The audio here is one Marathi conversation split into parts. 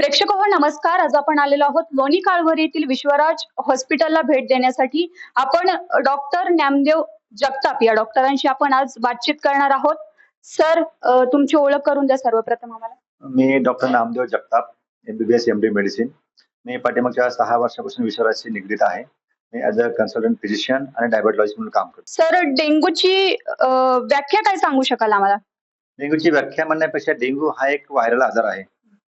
प्रेक्षक हो नमस्कार. आज आपण आलेलो आहोत लोणी काळभर येथील विश्वराज हॉस्पिटलला भेट देण्यासाठी. आपण डॉक्टर ज्ञानदेव जगताप या डॉक्टरांशी आपण आज बातचीत करणार आहोत. सर तुमची ओळख करून द्या सर्वप्रथम आम्हाला. मी doctor Namdev Jagtap MBBS M D medicine मी पाठीमागच्या सहा वर्षापासून विश्वराजशी निगडीत आहे. मी ॲज अ कन्सल्टंट फिजिशियन आणि डायबेटॉलॉजिस्ट म्हणून काम करतो. सर डेंग्यूची व्याख्या काय सांगू शकाल आम्हाला? डेंग्यूची व्याख्या म्हणण्यापेक्षा डेंग्यू हा एक व्हायरल आजार आहे.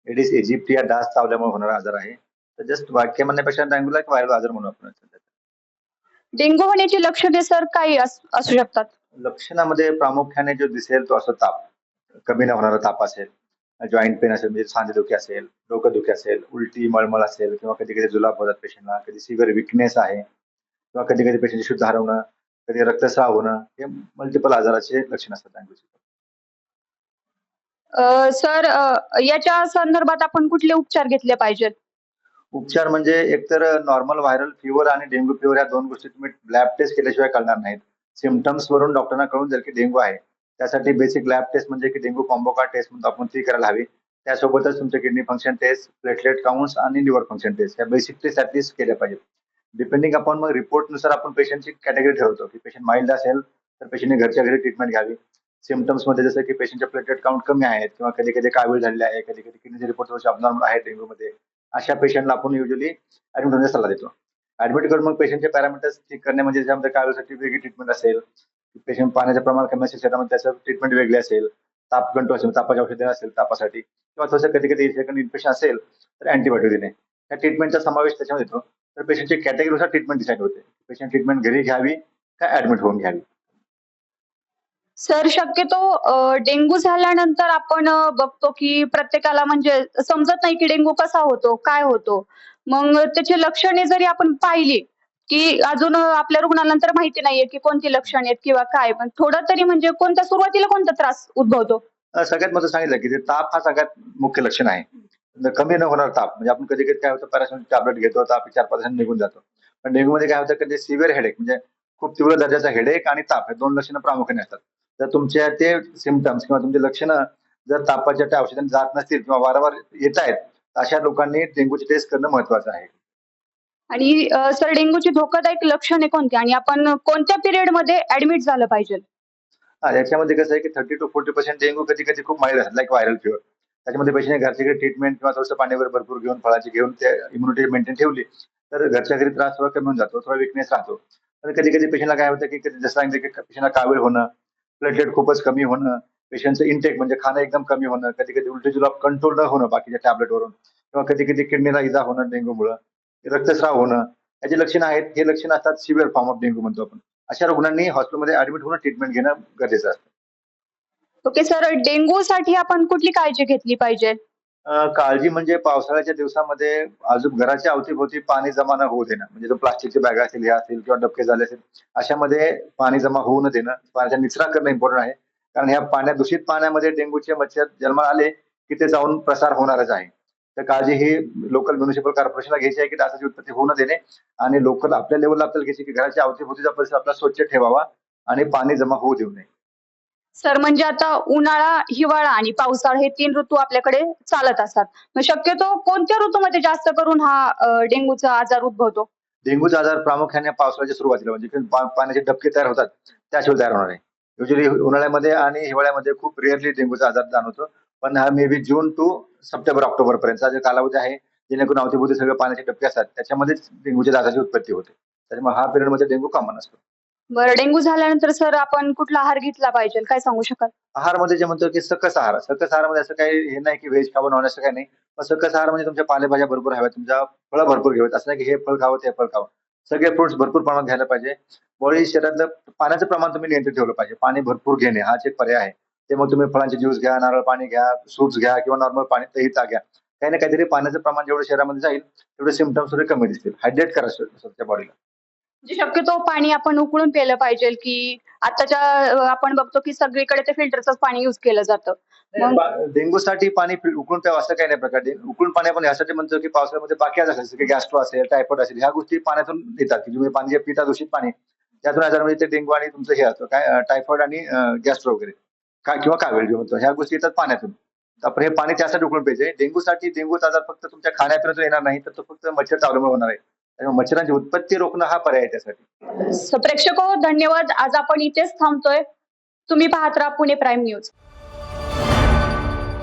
एडिस इजिप्टिया डास चावल्यामुळे होणारा आजार आहे. तर जस्ट व्याख्या म्हणण्यापेक्षा डेंग्यूला एक व्हायरल आजार म्हणून आपण. डेंग्यू होण्याची लक्षणे सर काय अस- शकतात? लक्षणामध्ये प्रामुख्याने जो दिसेल तो असं ताप. कमी न होणारा ताप असेल जॉईंट पेन असेल म्हणजे सांधेदुखी असेल डोकंदुखी असेल उलटी मळमळ असेल किंवा कधी कधी जुलाब होतात पेशंटला कधी सिव्हिअर विकनेस आहे किंवा कधी कधी पेशंटची शुद्ध हरवणं कधी रक्तस्राव होणं हे मल्टिपल आजाराचे लक्षण असतात. डेंग्यूचे सर याच्या संदर्भात आपण कुठले उपचार घेतले पाहिजेत? उपचार म्हणजे एकतर नॉर्मल व्हायरल फिवर आणि डेंग्यू फिवर या दोन गोष्टी तुम्ही लॅब टेस्ट केल्याशिवाय कळणार नाहीत. सिमटम्स वरून डॉक्टरांना कळून जाईल की डेंग्यू आहे. त्यासाठी बेसिक लॅब टेस्ट म्हणजे की डेंग्यू कॉम्बोका टेस्ट म्हणून आपण ती करायला हवी. त्यासोबतच तुमचे kidney function test platelet counts आणि लिव्हर फंक्शन टेस्ट या बेसिक टेस्ट ऍटलीस्ट केल्या पाहिजेत. डिपेंडिंग अपॉन मग रिपोर्टनुसार आपण पेशंटची कॅटेगरी ठरवतो की पेशंट माइल्ड असेल तर पेशंटने घरच्या घरी ट्रीटमेंट घ्यावी. सिमटम्समध्ये जसं की पेशंटचे प्लेटलेट काउंट कमी आहेत किंवा कधी कधी कावीळ झालेले आहे कधी कधी किडनीचे रिपोर्ट अबनॉर्मल आहे डेंग्यूमध्ये अशा पेशंटला आपण युजली ऍडमिट होण्याचा सल्ला देतो. ऍडमिट करून मग पेशंटचे पॅरामीटर्स ठीक करणे म्हणजे त्याच्यामध्ये कावीळसाठी वेगळी ट्रीटमेंट असेल पेशंट पाण्याचं प्रमाण कमी असेल त्याच्यामध्ये त्याचं ट्रीटमेंट वेगळी असेल ताप कंट्रोल असेल तापाची औषध देणं असेल तापासाठी किंवा थोडंसं कधी कधी सेकंड इन्फेक्शन असेल तर अँटीबायोटिक देणे. या ट्रीटमेंटचा समावेश त्याच्यामध्ये येतो. तर पेशंटची कॅटेगरीनुसार ट्रीटमेंट डिसाईड होते. पेशंट ट्रीटमेंट घरी घ्यावी का ऍडमिट होऊन घ्यावी? सर शक्यतो डेंग्यू झाल्यानंतर आपण बघतो की प्रत्येकाला म्हणजे समजत नाही की डेंग्यू कसा होतो काय होतो. मग त्याची लक्षणे जरी आपण पाहिली की अजून आपल्या रुग्णाला तर माहिती नाहीये की कोणती लक्षणे आहेत किंवा काय पण थोडं तरी म्हणजे कोणत्या सुरुवातीला कोणता त्रास उद्भवतो? सगळ्यात महत्त्वाचं सांगितलं की ताप हा सगळ्यात मुख्य लक्षण आहे. जर कमी न होणार ताप म्हणजे आपण कधी कधी काय होतं पॅरासिटामॉल टॅबलेट घेतो ताप चार पाच निघून जातो. पण डेंग्यू मध्ये काय होतं कधी सिव्हिअर हेडेक म्हणजे खूप तीव्र दर्जाचा हेडेक आणि ताप हे दोन लक्षणं प्रामुख्याने असतात. तर तुमच्या ते सिमटम्स किंवा तुमचे लक्षणं जर तापाच्या त्या औषधांनी जात नसतील किंवा वारंवार येत आहेत अशा लोकांनी डेंग्यूची टेस्ट करणं महत्वाचं आहे. आणि सर डेंग्यूची धोकादायक लक्षणे कोणती? आणि आपण कोणत्या पिरियडमध्ये ऍडमिट झालं पाहिजे? याच्यामध्ये कसं आहे की thirty two forty percent dengue कधी कधी खूप माईल्ड असतात लाईक व्हायरल फिवर त्याच्यामध्ये पेशंट घरच्या घरी ट्रीटमेंट किंवा थोडंसं पाणी वगैरे भरपूर घेऊन फळाची घेऊन ते इम्युनिटी मेंटेन ठेवली तर घरच्या घरी त्रास थोडा कमी होऊन जातो थोडा विकनेस राहतो. तर कधी कधी पेशंटला काय होतं की कधी जसं सांगितलं की पेशंटला कावीळ होणं प्लेटलेट खूपच कमी होणं पेशंटचं इंटेक म्हणजे खाणं एकदम कमी होणं कधी कधी उलटी जुलाब कंट्रोल न होणं बाकीच्या टॅबलेटवरून किंवा कधी कधी किडनीला इजा होणं डेंग्यूमुळं रक्तस्राव होणं याची लक्षणं आहेत. हे लक्षणं असतात सिव्हिअर फॉर्म ऑफ डेंग्यू म्हणतो आपण. अशा रुग्णांनी हॉस्पिटलमध्ये ऍडमिट होऊन ट्रीटमेंट घेणं गरजेचं असतं. ओके सर डेंग्यू साठी आपण कुठली काळजी घेतली पाहिजे? काळजी म्हणजे पावसाळ्याच्या दिवसामध्ये अजून घराच्या अवतीभोवती पाणी जमा न होऊ देणं. म्हणजे जो प्लास्टिकची बॅग असेल हे असेल किंवा डबके झाले असेल अशामध्ये पाणी जमा होऊ न देणं. पाण्याचा निचरा करणं इम्पॉर्टंट आहे. कारण ह्या पाण्यात दूषित पाण्यामध्ये डेंग्यूचे मच्छर जन्माला आले की ते जाऊन प्रसार होणारच आहे. तर काळजी ही लोकल म्युनिसिपल कॉर्पोरेशनला घ्यायची आहे की डासाची उत्पत्ती होऊ न देणे आणि लोकल आपल्या लेवलला आपल्याला घ्यायची की घराच्या अवतीभोवतीचा परिसर आपला स्वच्छ ठेवावा आणि पाणी जमा होऊ देऊ नये. सर म्हणजे आता उन्हाळा हिवाळा आणि पावसाळा हे तीन ऋतू आपल्याकडे चालत असतात. मग शक्यतो कोणत्या ऋतूमध्ये जास्त करून हा अ, डेंग्यूचा आजार उद्भवतो? डेंग्यूचा आजार प्रामुख्याने पावसाळ्याच्या सुरुवातीला म्हणजे पा- पाण्याचे डबके तयार होतात त्याशिवाय तयार होणार आहे युजली उन्हाळ्यामध्ये आणि हिवाळ्यामध्ये खूप रेअरली डेंग्यूचा आजार जाणवतो. पण हा maybe June to September October पर्यंतचा जो कालावधी आहे जेणेकरून अवतीभोवती सगळे पाण्याचे डबके असतात त्याच्यामध्येच डेंग्यूच्या आजाराची उत्पत्ती होते. त्याच्यामुळे हा पिरियडमध्ये डेंग्यू कॉमन असतो. बरं डेंग्यू झाल्यानंतर सर आपण कुठला आहार घेतला पाहिजे? काय सांगू शकाल? आहारमध्ये जे म्हणतो की सकस आहार. सकस आहारमध्ये असं काही हे नाही की व्हेज खावं नॉन असं काही नाही. पण सकस आहार म्हणजे तुमच्या पालेभाज्या भरपूर हव्यात. तुमच्या फळं भरपूर घ्यावेत असं नाही की हे फळ खावं ते फळ खावं. सगळे फ्रुट्स भरपूर प्रमाणात घ्यायला पाहिजे. बॉडी शरीरातलं पाण्याचं प्रमाण तुम्ही नियंत्रित ठेवलं पाहिजे. पाणी भरपूर घेणे हा एक पर्याय आहे. ते मग तुम्ही फळांचे ज्यूस घ्या नारळ पाणी घ्या सूप्स घ्या किंवा नॉर्मल पाणी दही ता घ्या. काही ना काहीतरी पाण्याचं प्रमाण जेवढं शरीरामध्ये जाईल तेवढे सिमटम्स थोडे कमी दिसतील. हायड्रेट करा स्वतःच्या बॉडीला म्हणजे शक्यतो पाणी आपण उकळून प्यायलं पाहिजे की आताच्या आपण बघतो की सगळीकडे ते फिल्टरच पाणी युज केलं जातं. डेंगू डेंग्यूसाठी पाणी उकळून प्यावं असं काही नाही प्रकारे. उकळून पाणी आपण यासाठी म्हणतो की पावसाळ्यामध्ये बाकी आजार जसं की गॅस्ट्रो असेल टायफॉइड असेल ह्या गोष्टी पाण्यातून येतात की तुम्ही पाणी जे पिता दूषित पाणी त्यातून आजारामध्ये म्हणजे ते डेंग्यू आणि तुमचं हे असतं. काय टायफॉइड आणि गॅस्ट्रो वगैरे. का किंवा कावेळ जे म्हणतो. ह्या गोष्टी येतात पाण्यातून. आपण हे पाणी त्यासाठी उकळून पाहिजे डेंगूसाठी डेंगू आजार फक्त तुमच्या खाण्यापिण्यातून येणार नाही तर तो फक्त मच्छरचा अवलंबून होणार आहे. त्यामुळे मच्छरांची उत्पत्ती रोखणं हा पर्याय त्यासाठी. प्रेक्षक प्रेक्षको धन्यवाद. आज आपण इथेच थांबतोय. तुम्ही पाहत राहा पुणे प्राईम न्यूज.